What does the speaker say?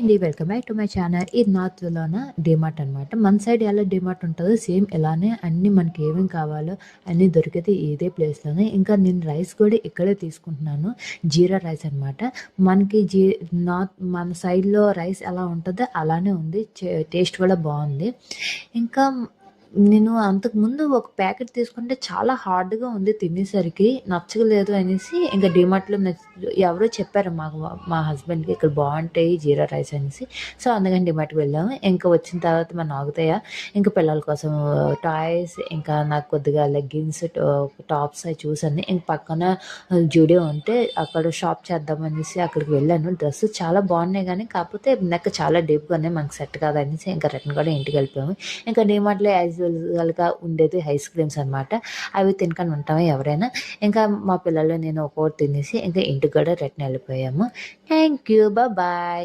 అండి welcome back to my channel. ఇది నార్త్లోన? డిమార్ట్ అనమాట మన సైడ్ ఎలా డిమార్ట్ ఉంటుందో సేమ్ ఇలానే అన్ని మనకి ఏమేమి కావాలో అన్నీ దొరికితే ఇదే ప్లేస్లోనే. ఇంకా నేను రైస్ కూడా ఇక్కడే తీసుకుంటున్నాను. జీరా రైస్ అనమాట మనకి జీ నార్త్ మన సైడ్లో రైస్ ఎలా ఉంటుందో అలానే ఉంది. టేస్ట్ కూడా బాగుంది. ఇంకా నేను అంతకుముందు ఒక ప్యాకెట్ తీసుకుంటే చాలా హార్డ్గా ఉంది తినేసరికి నచ్చలేదు అనేసి ఇంకా డిమార్ట్లో ఎవరో చెప్పారు మాకు మా హస్బెండ్కి ఇక్కడ బాగుంటాయి జీరా రైస్ అనేసి. సో అందుకని డిమార్ట్కి వెళ్ళాము. ఇంకా వచ్చిన తర్వాత మనం ఆగుతాయా ఇంకా పిల్లల కోసం టాయ్స్ ఇంకా నాకు కొద్దిగా లెగ్గిన్స్ టాప్స్ అవి చూసాను ఇంక పక్కన జూడియో ఉంటే అక్కడ షాప్ చేద్దామనేసి అక్కడికి వెళ్ళాను. డ్రెస్ చాలా బాగున్నాయి కానీ కాకపోతే నెక్ చాలా డీప్గా ఉన్నాయి మనకు సెట్ కాదనేసి ఇంకా రిటర్న్ కూడా ఇంటికి వెళ్ళిపోయాము. ఇంకా డిమార్ట్లో యాజ్ యూజువల్గా ఉండేది ఐస్ క్రీమ్స్ అనమాట అవి తినకుండా ఉంటాము ఎవరైనా? ఇంకా మా పిల్లలు నేను ఒక్కోటి తినేసి ఇంకా ఇంటికి కూడా రిటర్న్ వెళ్ళిపోయాము. Thank you bye